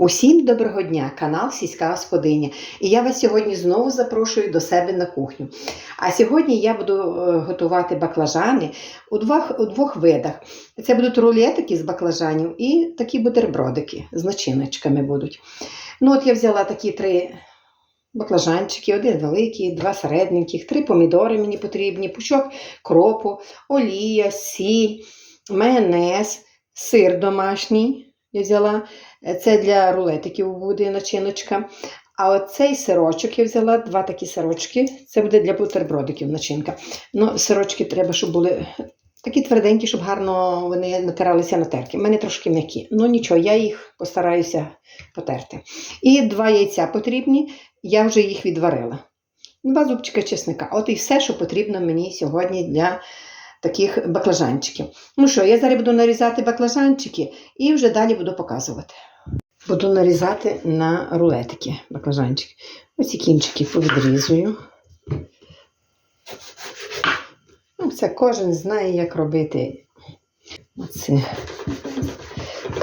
Усім доброго дня, канал Сільська Господиня. І я вас сьогодні знову запрошую до себе на кухню. А сьогодні я буду е, готувати баклажани у двох, у двох видах. Це будуть рулетики з баклажанів і такі бутербродики з начиночками будуть. Ну, от я взяла такі три баклажанчики, один великий, два середненьких, три помідори мені потрібні, пучок кропу, олія, сіль, майонез, сир домашній. Я взяла це для рулетиків буде начиночка. А оцей сирочок я взяла два такі сирочки. Це буде для бутербродиків начинка. Ну, сирочки треба, щоб були такі тверденькі, щоб гарно вони натиралися на терки. У мене трошки м'які. Ну нічого, я їх постараюся потерти. І два яйця потрібні, я вже їх відварила. Два зубчика чесника. От і все, що потрібно мені сьогодні для таких баклажанчиків. Ну що, я зараз буду нарізати баклажанчики і вже далі буду показувати. Буду нарізати на рулетики баклажанчики. Ось ці кінчики повідрізую. Ну, це кожен знає, як робити. Оце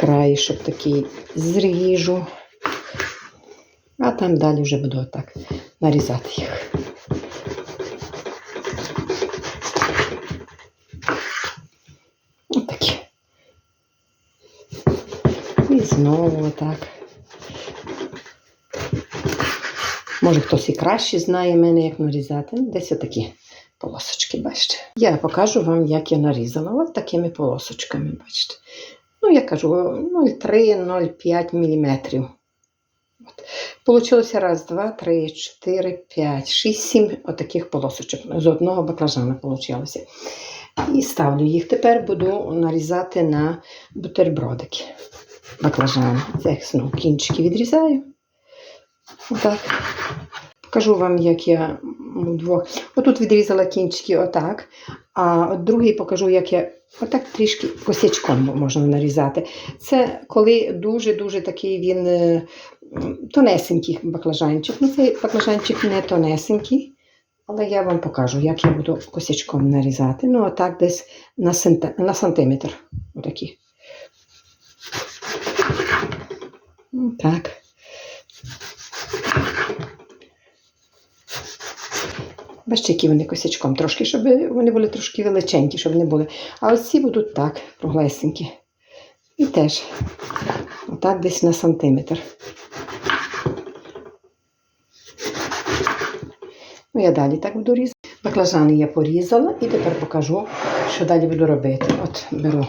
краєшок такий зріжу. А там далі вже буду отак нарізати їх. Отакі. І знову отак. Може, хтось і краще знає мене, як нарізати. Ну, десь отакі полосочки, бачите. Я покажу вам, як я нарізала. Ось такими полосочками, бачите. Ну, я кажу 0,3-0,5 мм. От. Получилося раз, два, три, чотири, п'ять, шість, сім отаких полосочок. З одного баклажана вийшло. І ставлю їх. Тепер буду нарізати на бутербродики. Баклажани. Це знову кінчики відрізаю. Отак. Покажу вам, як я вдвох. Отут відрізала кінчики отак. А от другий покажу, як я отак трішки косячком можна нарізати. Це коли дуже-дуже такий він е, тонесенький баклажанчик. Ну, цей баклажанчик не тонесенький. Але я вам покажу, як я буду косячком нарізати. Ну, отак десь на сантиметр. Отакі. Так. Бачите, які вони косячком трошки, щоб вони були трошки величенькі, щоб не були. А ось ці будуть так, круглесенькі. І теж отак десь на сантиметр. Ну, я далі так буду різати. Баклажани я порізала і тепер покажу, що далі буду робити. От беру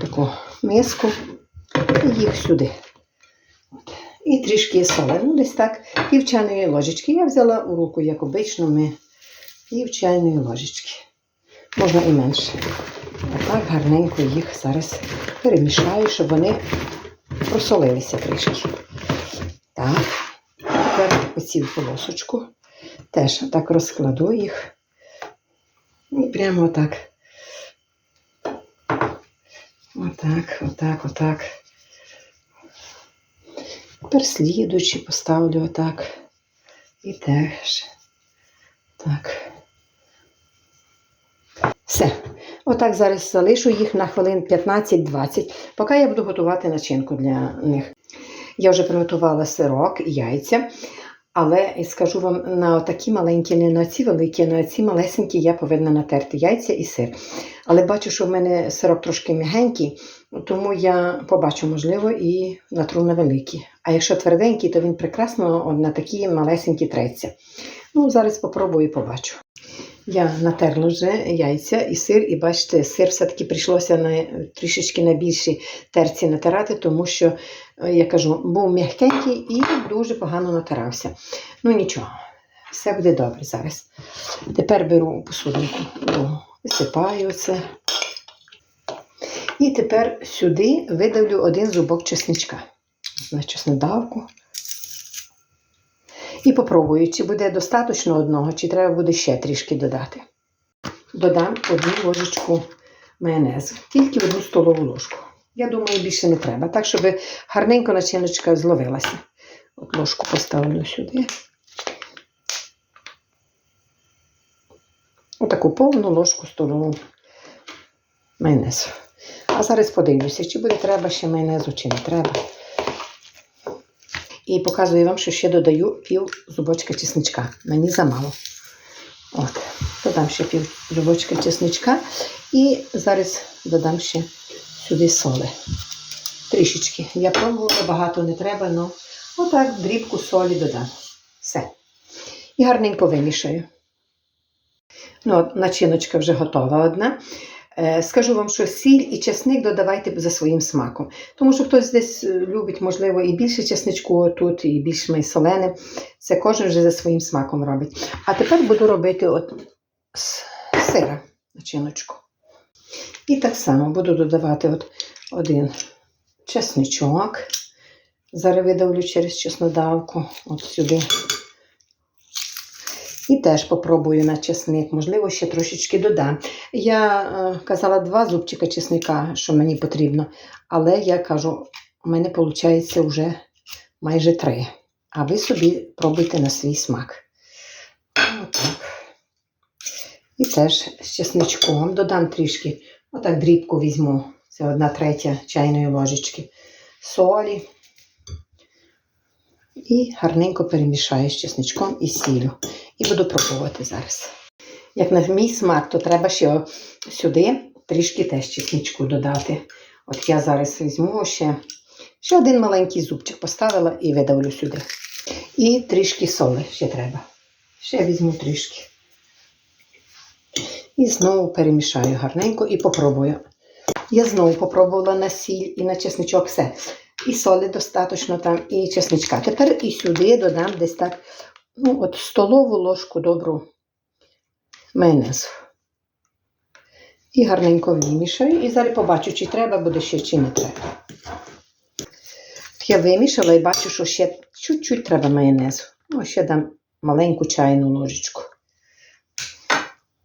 таку миску і їх сюди. І трішки соли. Ну, десь так, пів ложечки. Я взяла у руку, як обично, ми пів чайної ложечки. Можна і менше. Отак гарненько їх зараз перемішаю, щоб вони просолилися трішки. Так, тепер оцю полосочку. Теж так розкладу їх. І прямо отак. Отак, отак, отак. Тепер слідуючи поставлю отак. І теж. Так. Все. Отак зараз залишу їх на хвилин 15-20, поки я буду готувати начинку для них. Я вже приготувала сирок, і яйця. Але скажу вам, на такі маленькі, не на ці великі, на ці малесенькі я повинна натерти яйця і сир. Але бачу, що в мене сирок трошки м'ягенький, тому я побачу, можливо, і натру на великі. А якщо тверденький, то він прекрасно на такі малесенькі треться. Ну, зараз спробую і побачу. Я натерла вже яйця і сир, і бачите, сир все-таки прийшлося на трішечки на більші терці натирати, тому що, я кажу, був м'якенький і дуже погано натирався. Ну нічого, все буде добре зараз. Тепер беру посудинку, висипаю це. І тепер сюди видавлю один зубок чесничка. Значить, чеснодавку. І попробую, чи буде достатньо одного, чи треба буде ще трішки додати. Додам одну ложечку майонезу, тільки одну столову ложку. Я думаю, більше не треба, так, щоб гарненько начиночка зловилася. От ложку поставлю сюди. Отаку повну ложку столову майонезу. А зараз подивлюся, чи буде треба ще майонезу, чи не треба. І показую вам, що ще додаю пів зубочка чесничка. Мені замало. От, додам ще пів зубочка чесничка. І зараз додам ще сюди соли. Трішечки. Я пробувала, багато не треба, але отак дрібку солі додам. Все. І гарненько вимішаю. Ну, от начиночка вже готова одна. Е, Скажу вам, що сіль і чесник додавайте за своїм смаком. Тому що хтось десь е, любить, можливо, і більше чесничку тут, і більш солене. Це кожен вже за своїм смаком робить. А тепер буду робити от сира начиночку. І так само буду додавати от один чесничок. Зараз видавлю через чеснодавку, от сюди. І теж попробую на чесник, можливо, ще трошечки додам. Я е, казала два зубчика чесника, що мені потрібно, але я кажу, у мене виходить вже майже три. А ви собі пробуйте на свій смак. Отак. І теж з чесничком додам трішки, отак дрібку візьму. Це одна третя чайної ложечки солі. І гарненько перемішаю з чесничком і сіллю. І буду пробувати зараз. Як на мій смак, то треба ще сюди трішки теж чесничку додати. От я зараз візьму ще, ще один маленький зубчик поставила і видавлю сюди. І трішки соли ще треба. Ще візьму трішки. І знову перемішаю гарненько і попробую. Я знову попробувала на сіль і на чесничок все. І солі достатньо там, і чесничка. Тепер і сюди додам десь так ну, от столову ложку добру майонезу. І гарненько вимішаю. І зараз побачу, чи треба буде ще, чи не треба. Я вимішала і бачу, що ще чуть-чуть треба майонезу. Ну, ще дам маленьку чайну ложечку.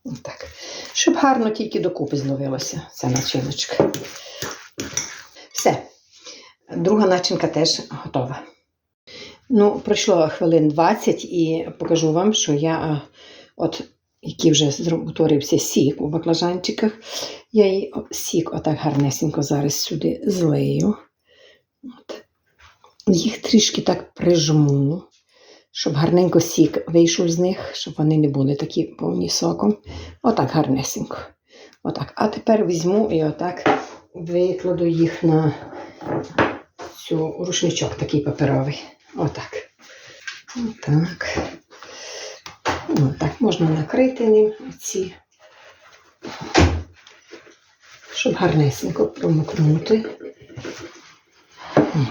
Отак. Щоб гарно тільки докупи зловилося ця начиночка. Все. Друга начинка теж готова. Ну, пройшло хвилин 20 і покажу вам, що я, от, який вже утворився сік у баклажанчиках, я її сік отак гарнесенько зараз сюди злию. От. Їх трішки так прижму, щоб гарненько сік вийшов з них, щоб вони не були такі повні соком. Отак гарнесенько. Отак. А тепер візьму і отак викладу їх на цю рушничок такий паперовий. Отак. Отак. Отак. Можна накрити ним ці, щоб гарнесенько промокнути.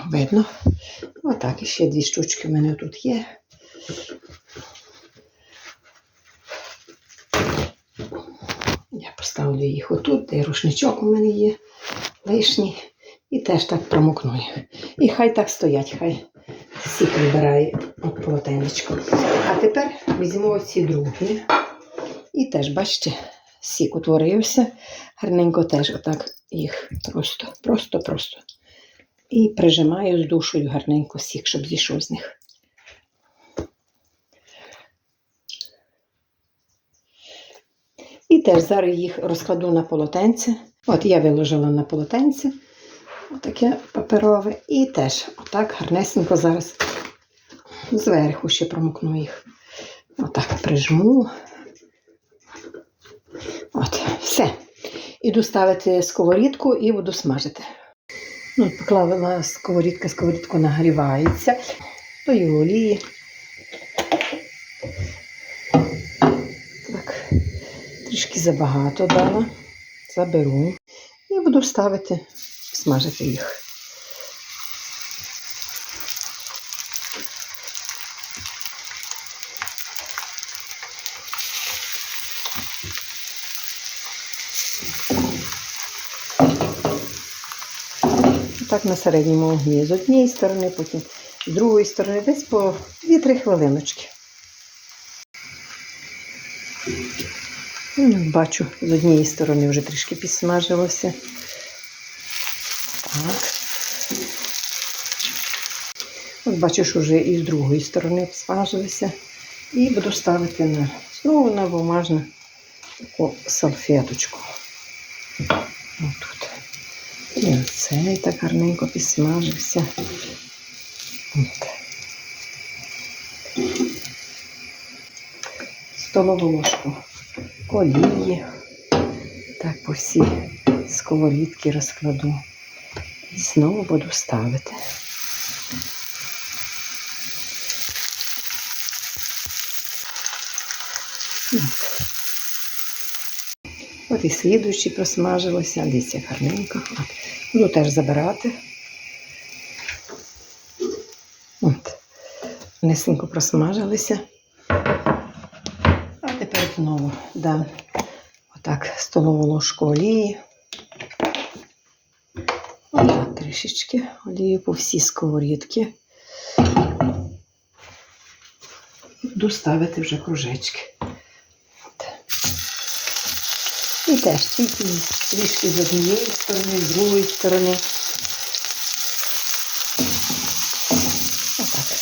Видно. Отак. І ще дві штучки в мене тут є. Я поставлю їх отут, де рушничок у мене є лишній. І теж так промокную. І хай так стоять, хай сік вибирає от полотенечко. А тепер візьму оці другі. І теж, бачите, сік утворився. Гарненько теж отак їх просто, просто, просто. І прижимаю з душою гарненько сік, щоб зійшов з них. І теж зараз їх розкладу на полотенце. От я виложила на полотенце. Отаке паперове. І теж отак гарнесенько зараз зверху ще промокну їх. Отак прижму. От, все. Іду ставити сковорідку і буду смажити. Ну, поклала сковорідка, сковорідку нагрівається. Даю олії. Так, трішки забагато дала. Заберу. І буду ставити, смажити їх. Так на середньому вогні з однієї сторони, потім з другої сторони, десь по 2-3 хвилиночки. Ну, Бачу, з однієї сторони вже трішки підсмажилося. От бачиш, уже і з другої сторони обсмажилися. І буду ставити на знову на бумажну таку салфеточку. Отут. І оцей так гарненько підсмажився. От. Столову ложку колії Так по всі сковорідки розкладу. І знову буду ставити. От. От і слідуючі просмажилося. Дивіться, гарненько. От. Буду теж забирати. От. Несенько просмажилися. А тепер знову дам отак столову ложку олії. Трішечки олію по всій сковорідки. І буду ставити вже кружечки. От. І теж тільки трішки з однієї сторони, з другої сторони. Отак.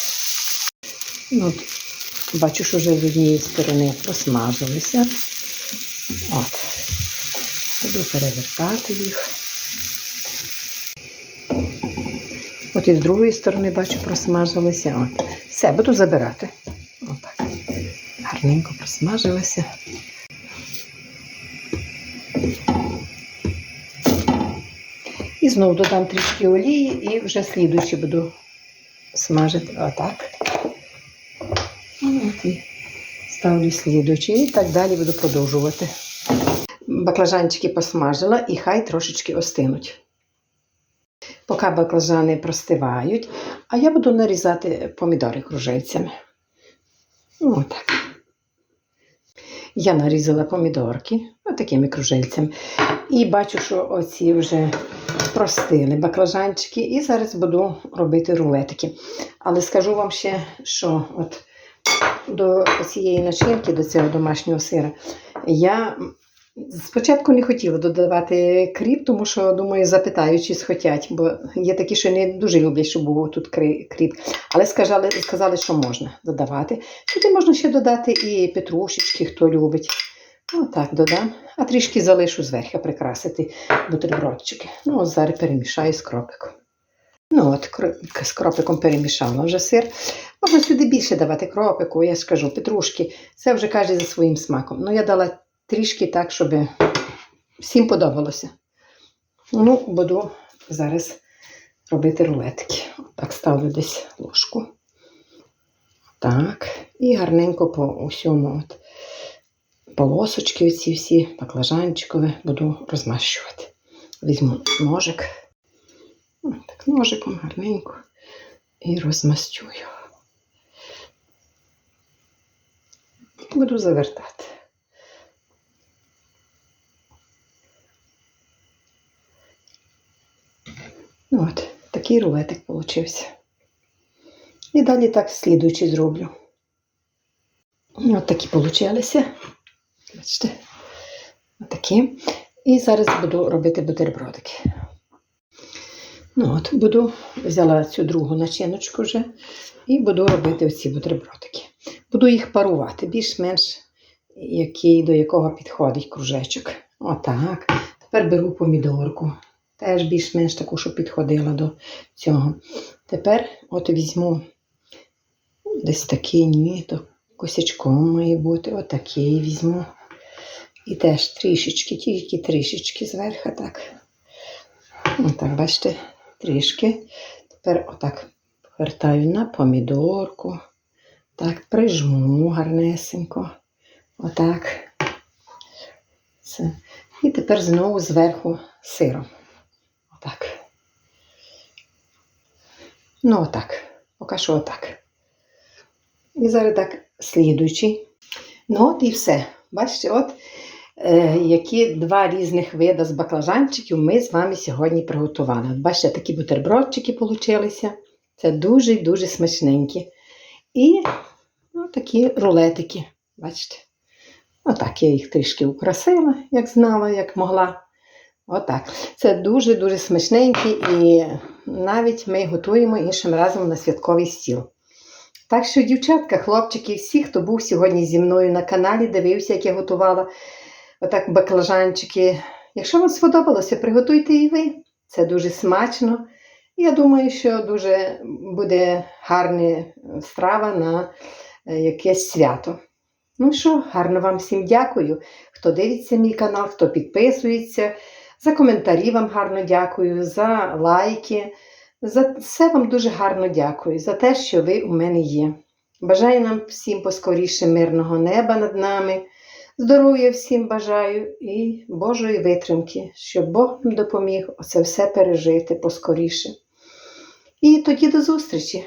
Ну, от, бачу, що вже з однієї сторони посмажилися. От. Буду перевертати їх. І з другої сторони бачу, просмажилися. От. Все, буду забирати. Отак. Гарненько просмажилися. І знову додам трішки олії і вже слідуючи буду смажити. Отак. От і ставлю слідуючий. І так далі буду продовжувати. Баклажанчики посмажила і хай трошечки остинуть. Поки баклажани простивають, а я буду нарізати помідори кружельцями. Отак. Я нарізала помідорки отакими кружельцями. І бачу, що оці вже простили баклажанчики. І зараз буду робити рулетики. Але скажу вам ще, що от до цієї начинки, до цього домашнього сира, я спочатку не хотіла додавати кріп, тому що, думаю, запитаю, чи схотять, бо є такі, що не дуже люблять, щоб був тут кріп. Але сказали, сказали, що можна додавати. Сюди можна ще додати і петрушечки, хто любить. Отак додам. А трішки залишу зверху прикрасити бутербродчики. Ну, от зараз перемішаю з кропиком. Ну, от з кропиком перемішала вже сир. Можна сюди більше давати кропику, я ж кажу, петрушки. Це вже каже за своїм смаком. Ну, я дала трішки так, щоб всім подобалося. Ну, буду зараз робити рулетики. Так, ставлю десь ложку. Так. І гарненько по усьому от полосочки оці всі, баклажанчикові буду розмащувати. Візьму ножик. Так, ножиком гарненько і розмастюю. Буду завертати. Ну От, такий рулетик получився. І далі так слідуючи зроблю. От такі получилися. Бачите? Отакі. І зараз буду робити бутербродики. Ну от, буду взяла цю другу начиночку вже і буду робити оці бутербродики. Буду їх парувати, більш-менш який, до якого підходить кружечок. Отак. Тепер беру помідорку. Теж більш-менш таку, що підходила до цього. Тепер от візьму десь такий, ні, то косячком має бути. Отакий візьму. І теж трішечки, тільки трішечки зверху так. Отак, бачите, трішки. Тепер отак повертаю на помідорку. Так, прижму гарнесенько. Отак. Це. І тепер знову зверху сиром. Отак. Ну, отак. Поки що отак. І зараз так слідуючий. Ну, от і все. Бачите, от е, які два різних види з баклажанчиків ми з вами сьогодні приготували. От бачите, такі бутербродчики получилися. Це дуже-дуже смачненькі. І ну, такі рулетики. Бачите? Отак я їх трішки украсила, як знала, як могла. Отак. Це дуже-дуже смачненькі і навіть ми готуємо іншим разом на святковий стіл. Так що, дівчатка, хлопчики, всі, хто був сьогодні зі мною на каналі, дивився, як я готувала отак баклажанчики. Якщо вам сподобалося, приготуйте і ви. Це дуже смачно. Я думаю, що дуже буде гарна страва на е, якесь свято. Ну що, гарно вам всім дякую, хто дивиться мій канал, хто підписується. За коментарі вам гарно дякую, за лайки. За все вам дуже гарно дякую, за те, що ви у мене є. Бажаю нам всім поскоріше мирного неба над нами. Здоров'я всім бажаю і Божої витримки, щоб Бог нам допоміг оце все пережити поскоріше. І тоді до зустрічі!